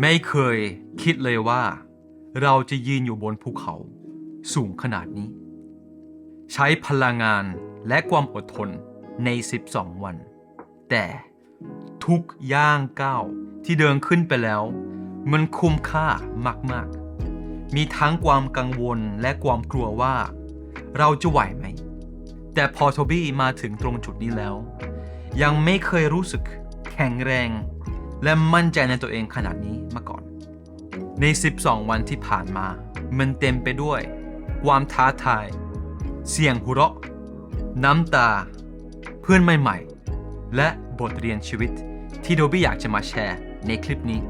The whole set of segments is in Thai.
ไม่เคยคิดเลยว่า เราจะยืนอยู่บนภูเขาสูงขนาดนี้ ใช้พลังงานและความอดทนใน 12 วัน แต่ทุกย่างก้าวที่เดินขึ้นไปแล้ว มันคุ้มค่ามาก ๆ มีทั้งความกังวลและความกลัวว่า เราจะไหวไหม แต่พอโทบี้มาถึงตรงจุดนี้แล้ว ยังไม่เคยรู้สึกแข็งแรง และมั่นใจในตัวเองขนาดนี้มาก่อน ใน 12 วันที่ผ่านมา มันเต็มไปด้วย ความท้าทาย เสียงหัวเราะ น้ำตา เพื่อนใหม่ๆ และบทเรียนชีวิตที่โดบี้อยากจะมาแชร์ในคลิปนี้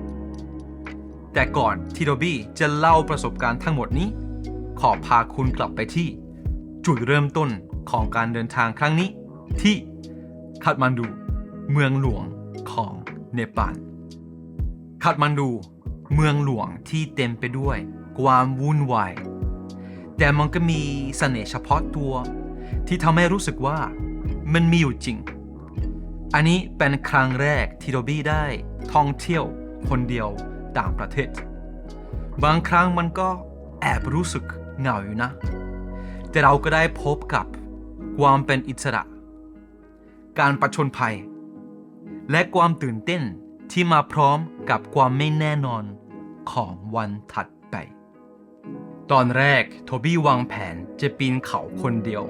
แต่ก่อนที่โดบี้จะเล่าประสบการณ์ทั้งหมดนี้ ขอพาคุณกลับไปที่ จุดเริ่มต้นของการเดินทางครั้งนี้ที่คาดมันดู เมืองหลวงของเนปาล คาดมันดู เมืองหลวงที่เต็มไปด้วย ความวุ่นวาย แต่มันก็มีเสน่ห์เฉพาะตัว ที่ทำให้รู้สึกว่ามันมีอยู่จริง อันนี้เป็นครั้งแรกที่โดบี้ได้ท่องเที่ยวคนเดียวต่างประเทศ บางครั้งมันก็แอบรู้สึกเหงาอยู่นะ แต่เราก็ได้พบกับความเป็นอิสระ การประชนภัย และความตื่นเต้น ที่มาพร้อมกับความไม่แน่นอนของวันถัดไป ตอนแรกโทบี้วางแผนจะปีนเขาคนเดียว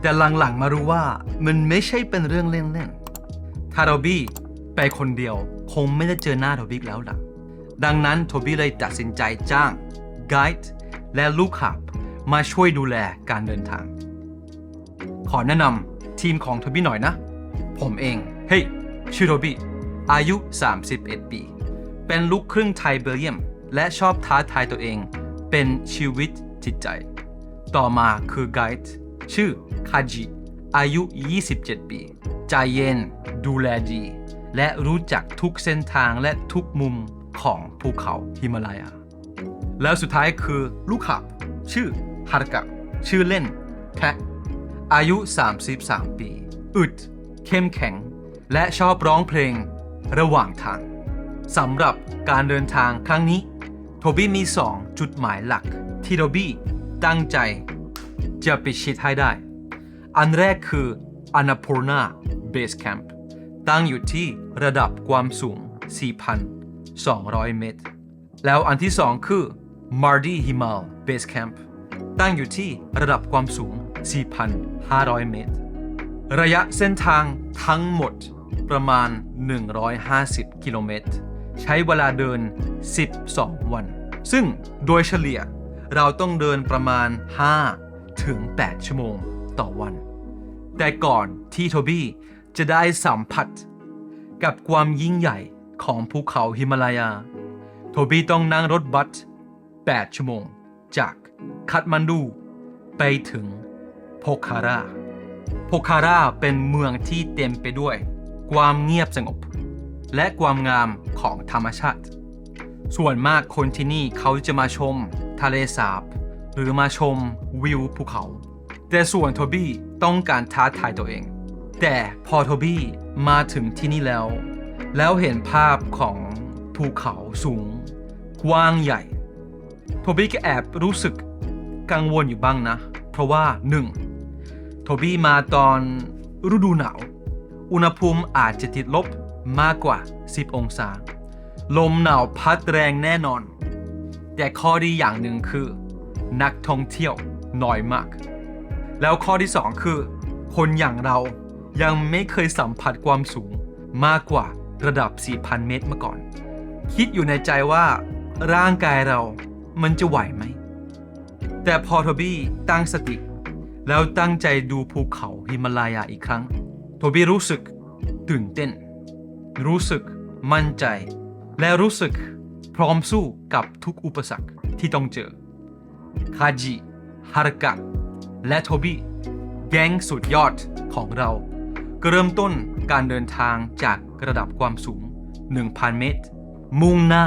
แต่หลังๆมารู้ว่ามันไม่ใช่เป็นเรื่องเล่นๆ ถ้าโทบี้ไปคนเดียวคงไม่ได้เจอหน้าโทบี้แล้วล่ะ ดังนั้นโทบี้เลยตัดสินใจจ้างไกด์และลูกขับมาช่วยดูแลการเดินทาง ขอแนะนำทีมของโทบี้หน่อยนะ ผมเอง เฮ้ยชื่อโทบี้ อายุ 31 ปี เป็นลูกครึ่งไทยเบลเยียม และชอบท้าทายตัวเอง เป็นชีวิตจิตใจ ต่อมาคือไกด์ชื่อคาจิอายุ 27 ปี ใจเย็น ดูแลดี และรู้จักทุกเส้นทางและทุกมุมของภูเขาฮิมาลายา แล้วสุดท้ายคือลูกขับ ชื่อฮารกะชื่อเล่นแพะอายุ 33 ปี อึด เข้มแข็ง และชอบร้องเพลง ระหว่างทางสำหรับการเดินทางครั้งนี้โทบี้มี 2 จุดหมายหลัก ที่โทบี้ตั้งใจจะไปชิดให้ได้ อันแรกคือ Annapurna Base Camp ตั้งอยู่ที่ระดับความสูง 4,200 เมตร แล้วอันที่สองคือ Mardi Himal Base Camp ตั้งอยู่ที่ระดับความสูง 4,500 เมตร ระยะเส้นทางทั้งหมด ประมาณ 150 กิโลเมตร ใช้เวลาเดิน 12 วัน ซึ่งโดยเฉลี่ยเราต้องเดินประมาณ 5 ถึง 8 ชั่วโมงต่อวัน แต่ก่อนที่โทบี้จะได้สัมผัส กับความยิ่งใหญ่ของภูเขาฮิมาลายา โทบี้ต้องนั่งรถบัส 8 ชั่วโมง จากคัตมันดู ไปถึงโพคาราโพคาราเป็นเมืองที่เต็มไปด้วย ความเงียบสงบ และความงามของธรรมชาติ ส่วนมากคนที่นี่เขาจะมาชม ทะเลสาบ หรือมาชมวิวภูเขา แต่ส่วนโทบี้ต้องการท้าทายตัวเอง แต่พอโทบี้มาถึงที่นี่แล้ว แล้วเห็นภาพของภูเขาสูง กว้างใหญ่ โทบี้ก็แอบรู้สึกกังวลอยู่บ้างนะ เพราะว่า 1. โทบี้มาตอนฤดูหนาว อุณหภูมิอาจจะติดลบมากกว่า 10 องศา ลมหนาวพัดแรงแน่นอน แต่ข้อดีอย่างหนึ่งคือ นักท่องเที่ยวน้อยมาก แล้วข้อที่ 2 คือ คนอย่างเรายังไม่เคยสัมผัสความสูงมากกว่าระดับ 4,000 เมตรมาก่อน คิดอยู่ในใจว่า ร่างกายเรามันจะไหวไหม แต่พอทบี้ตั้งสติ แล้วตั้งใจดูภูเขาฮิมาลายาอีกครั้ง โทบี้รู้สึกตื่นเต้น รู้สึกมั่นใจ และรู้สึกพร้อมสู้กับทุกอุปสรรคที่ต้องเจอคาจิฮารุกะและโทบี้แก๊งสุดยอดของเราก็เริ่มต้นการเดินทางจากระดับความสูง 1,000 เมตร มุ่งหน้า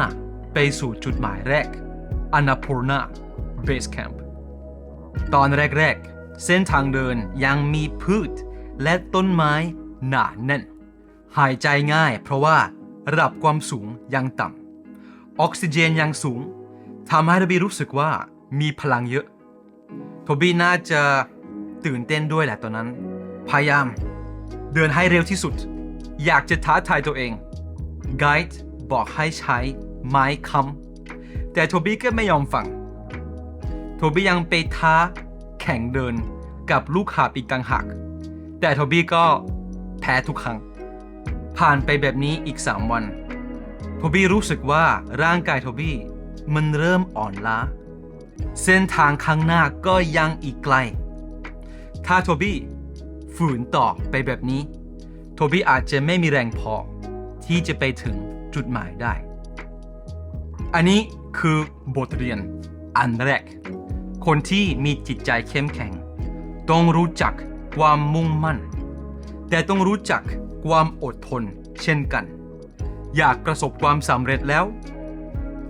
ไปสู่จุดหมายแรก Annapurna Base Camp ตอนแรกๆ เส้นทางเดินยังมีพืช และต้นไม้หนาแน่น หายใจง่ายเพราะว่าระดับความสูงยังต่ำออกซิเจนยังสูงทำให้ทบีรู้สึกว่ามีพลังเยอะทบีน่าจะตื่นเต้นด้วยแหละตอนนั้น พยายามเดินให้เร็วที่สุด อยากจะท้าทายตัวเองไกด์บอกให้ใช้ไม้ค้ำแต่โทบี้ก็ไม่ยอมฟัง โทบี้ยังไปท้าแข่งเดินกับลูกหาบอีกต่างหาก แต่โทบี้ก็แพ้ทุกครั้ง ผ่านไปแบบนี้อีก 3 วัน โทบี้รู้สึกว่าร่างกายโทบี้มันเริ่มอ่อนล้า เส้นทางข้างหน้าก็ยังอีกไกล ถ้าโทบี้ฝืนต่อไปแบบนี้ โทบี้อาจจะไม่มีแรงพอที่จะไปถึงจุดหมายได้ อันนี้คือบทเรียนอันแรก คนที่มีจิตใจเข้มแข็ง ต้องรู้จัก ความมุ่งมั่น แต่ต้องรู้จักความอดทนเช่นกัน อยากประสบความสำเร็จแล้ว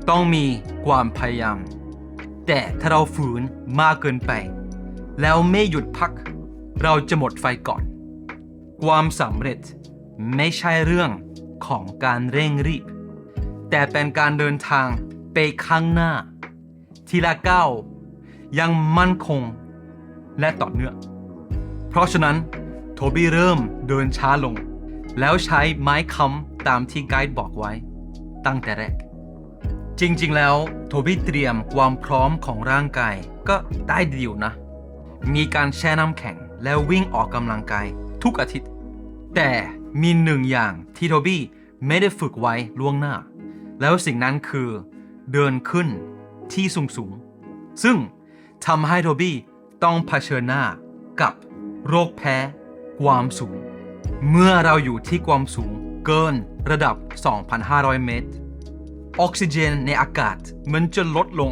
ต้องมีความพยายาม แต่ถ้าเราฝืนมากเกินไป แล้วไม่หยุดพัก เราจะหมดไฟก่อน ความสำเร็จไม่ใช่เรื่องของการเร่งรีบ แต่เป็นการเดินทางไปข้างหน้า ทีละก้าวยังมั่นคงและต่อเนื่อง เพราะฉะนั้นโทบี้เริ่มเดินช้าลง แล้วใช้ไม้ค้ำตามที่ไกด์บอกไว้ ตั้งแต่แรก จริงๆ แล้วโทบี้เตรียมความพร้อมของร่างกายก็ได้ดีอยู่นะ มีการแช่น้ำแข็งแล้ววิ่งออกกำลังกายทุกอาทิตย์ แต่มีหนึ่งอย่างที่โทบี้ไม่ได้ฝึกไว้ล่วงหน้า แล้วสิ่งนั้นคือเดินขึ้นที่สูงๆซึ่งทำให้โทบี้ต้องเผชิญหน้ากับ โรคแพ้ ความสูง เมื่อเราอยู่ที่ความสูงเกินระดับ 2,500 เมตร ออกซิเจนในอากาศมันจะลดลง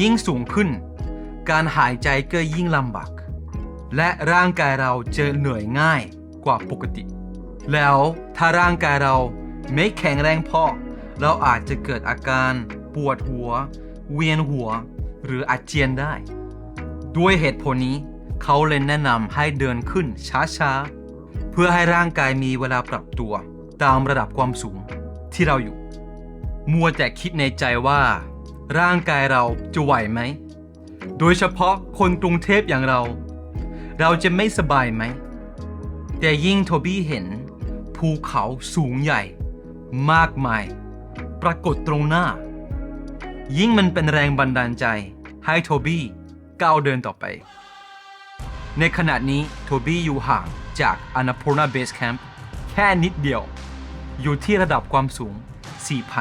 ยิ่งสูงขึ้น การหายใจก็ยิ่งลำบาก และร่างกายเราจะเหนื่อยง่ายกว่าปกติ แล้วถ้าร่างกายเราไม่แข็งแรงพอ เราอาจจะเกิดอาการปวดหัว เวียนหัว หรืออาเจียนได้ ด้วยเหตุผลนี้ เขาเลยแนะนำให้เดินขึ้นช้าๆ เพื่อให้ร่างกายมีเวลาปรับตัวตามระดับความสูงที่เราอยู่ มัวแต่คิดในใจว่า ร่างกายเราจะไหวไหม โดยเฉพาะคนกรุงเทพอย่างเรา เราจะไม่สบายไหม แต่ยิ่งโทบี้เห็น ภูเขาสูงใหญ่ มากมาย ปรากฏตรงหน้า ยิ่งมันเป็นแรงบันดาลใจให้โทบี้ก้าวเดินต่อไป ในขณะนี้โทบี้อยู่ห่างจากอนาพูนาเบสแคมป์แค่นิดเดียว อยู่ที่ระดับความสูง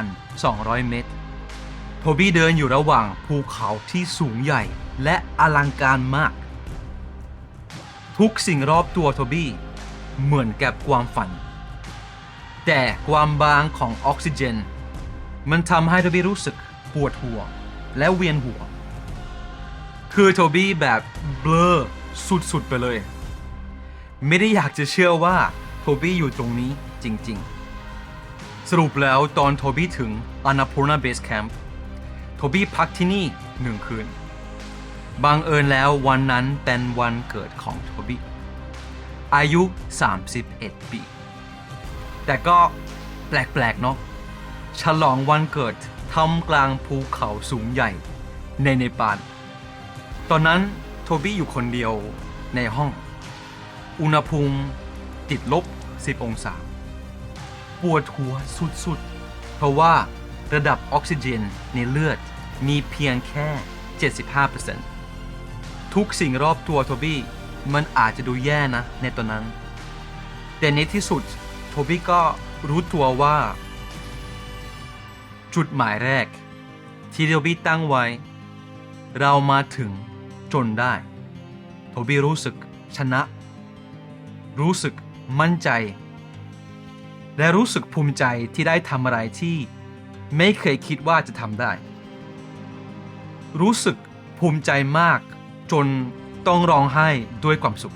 4,200 เมตร โทบี้เดินอยู่ระหว่างภูเขาที่สูงใหญ่และอลังการมาก ทุกสิ่งรอบตัวโทบี้เหมือนกับความฝัน แต่ความบางของออกซิเจน มันทำให้โทบี้รู้สึกปวดหัวและเวียนหัว คือโทบี้แบบเบลอ สุดๆไปเลย ไม่ได้อยากจะเชื่อว่าโทบี้อยู่ตรงนี้จริงๆ สรุปแล้วตอนโทบี้ถึงอนาพูนาเบสแคมป์โทบี้พักที่นี่หนึ่งคืนบังเอิญแล้ววันนั้นเป็นวันเกิดของโทบี้อายุ 31 ปี แต่ก็แปลกๆเนาะฉลองวันเกิดทำกลางภูเขาสูงใหญ่ในเนปาลตอนนั้น บี้อยู่คนเดียวในห้อง อุณหภูมิติดลบ 10 องศา ปวดหัวสุดๆ เพราะว่าระดับออกซิเจนในเลือดมีเพียงแค่ 75%ทุกสิ่งรอบตัวโทบี้มันอาจจะดูแย่นะในตอนนั้น แต่ในที่สุดโทบี้ก็รู้ตัวว่า จุดหมายแรก ที่โทบี้ตั้งไว้ เรามาถึง จนได้ โทบี้รู้สึกชนะ รู้สึกมั่นใจ และรู้สึกภูมิใจที่ได้ทำอะไรที่ไม่เคยคิดว่าจะทำได้ รู้สึกภูมิใจมาก จนต้องร้องไห้ด้วยความสุข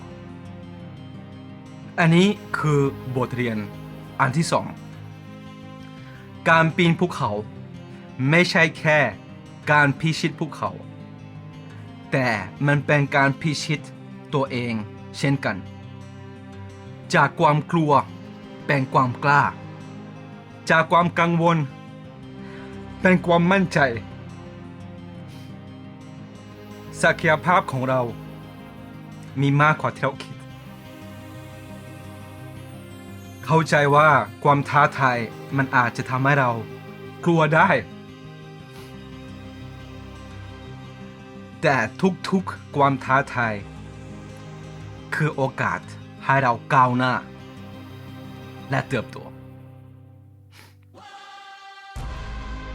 อันนี้คือบทเรียนอันที่สอง การปีนภูเขา ไม่ใช่แค่การพิชิตภูเขา แต่มันเป็นการพิชิตตัวเองเช่นกัน จากความกลัวเป็นความกล้า จากความกังวล เป็นความมั่นใจ ศักยภาพของเรา มีมากกว่าที่เราคิด เข้าใจว่าความท้าทายมันอาจจะทำให้เรา กลัวได้ แต่ทุกๆความท้าทายคือโอกาสให้เราก้าวหน้า และเติบโต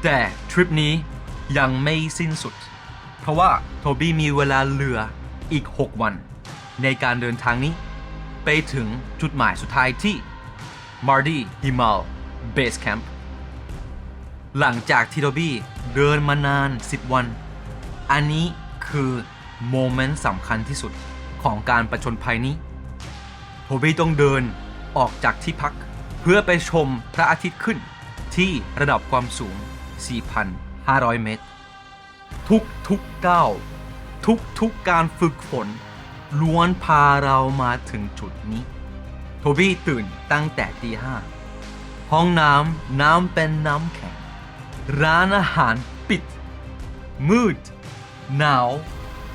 แต่ทริปนี้ยังไม่สิ้นสุด เพราะว่าโทบี้มีเวลาเหลืออีก 6 วัน ในการเดินทางนี้ ไปถึงจุดหมายสุดท้ายที่ Mardi Himal Base Camp หลังจากที่โทบี้เดินมานาน 10 วัน อันนี้ คือโมเมนต์สำคัญที่สุดของการประชนภัยนี้โทบี้ต้องเดินออกจากที่พัก เพื่อไปชมพระอาทิตย์ขึ้นที่ระดับความสูง 4,500 เมตร ทุกทุกก้าวทุกทุกการฝึกฝน ล้วนพาเรามาถึงจุดนี้ โทบี้ตื่นตั้งแต่ตีห้าห้องน้ำน้ำเป็นน้ำแข็ง ร้านอาหารปิด มืด หนาว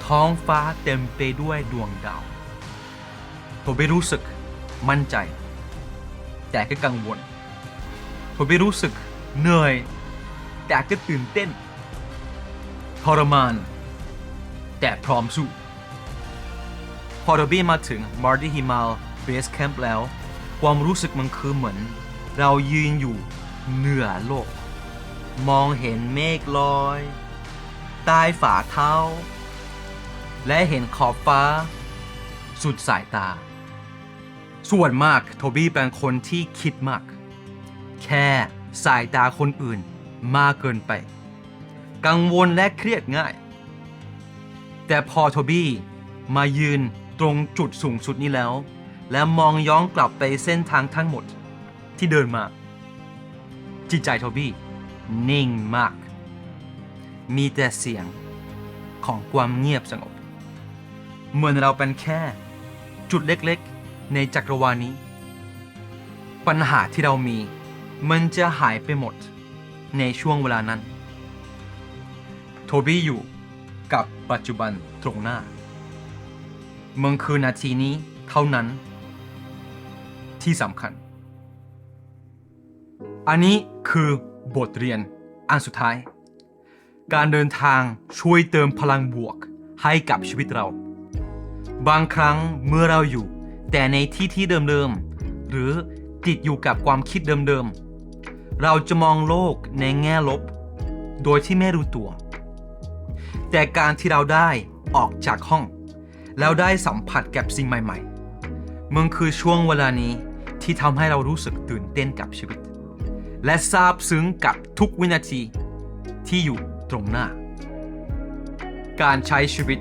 ท้องฟ้าเต็มไปด้วยดวงดาวโทบี้รู้สึกมั่นใจ แต่ก็กังวลโทบี้รู้สึกเหนื่อย แต่ก็ตื่นเต้นทรมาน แต่พร้อมสู้ พอโทบี้มาถึงมาร์ดี้ฮิมาลเบสแคมป์แล้ว ความรู้สึกมันคือเหมือน เรายืนอยู่เหนือโลก มองเห็นเมฆลอย ใต้ฝ่าเท้า และเห็นขอบฟ้า สุดสายตา ส่วนมากโทบี้เป็นคนที่คิดมาก แค่สายตาคนอื่นมากเกินไป กังวลและเครียดง่าย แต่พอโทบี้มายืนตรงจุดสูงสุดนี้แล้ว และมองย้อนกลับไปเส้นทางทั้งหมดที่เดินมา จิตใจโทบี้นิ่งมาก มีแต่เสียงของความเงียบสงบ เหมือนเราเป็นแค่จุดเล็กๆ ในจักรวาลนี้ ปัญหาที่เรามี มันจะหายไปหมดในช่วงเวลานั้น โทบี้อยู่กับปัจจุบันตรงหน้ามันคือนาทีนี้เท่านั้น ที่สำคัญ อันนี้คือบทเรียนอันสุดท้าย การเดินทางช่วยเติมพลังบวกให้กับชีวิตเรา บางครั้งเมื่อเราอยู่ แต่ในที่ที่เดิมๆ หรือติดอยู่กับความคิดเดิมๆ เราจะมองโลกในแง่ลบ โดยที่ไม่รู้ตัว แต่การที่เราได้ออกจากห้อง แล้วได้สัมผัสกับสิ่งใหม่ๆ มันคือช่วงเวลานี้ที่ทำให้เรารู้สึกตื่นเต้นกับชีวิต และซาบซึ้งกับทุกวินาทีที่อยู่ ตรงหน้า การใช้ชีวิต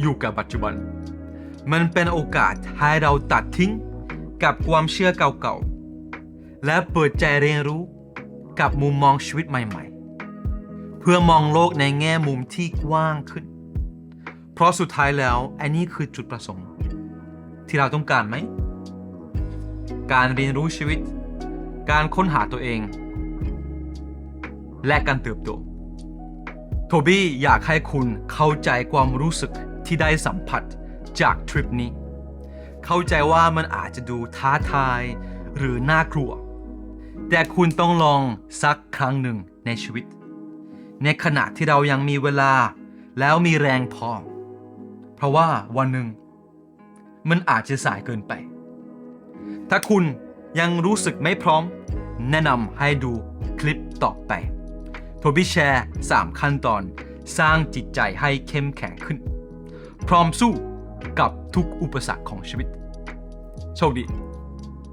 อยู่กับปัจจุบัน มันเป็นโอกาสให้เราตัดทิ้งกับความเชื่อเก่าๆ และเปิดใจเรียนรู้กับมุมมองชีวิตใหม่ๆ เพื่อมองโลกในแง่มุมที่กว้างขึ้น เพราะสุดท้ายแล้วอันนี้คือจุดประสงค์ ที่เราต้องการไหม การเรียนรู้ชีวิต การค้นหาตัวเอง และการเติบโต ทบี้อยากให้คุณเข้าใจความรู้สึกที่ได้สัมผัสจากทริปนี้ เข้าใจว่ามันอาจจะดูท้าทายหรือน่ากลัว แต่คุณต้องลองสักครั้งหนึ่งในชีวิต ในขณะที่เรายังมีเวลาแล้วมีแรงพอ เพราะว่าวันหนึ่ง มันอาจจะสายเกินไป ถ้าคุณยังรู้สึกไม่พร้อม แนะนำให้ดูคลิปต่อไป โทบี้แชร์3ขั้นตอน สร้างจิตใจให้เข้มแข็งขึ้น พร้อมสู้กับทุกอุปสรรคของชีวิต โชคดี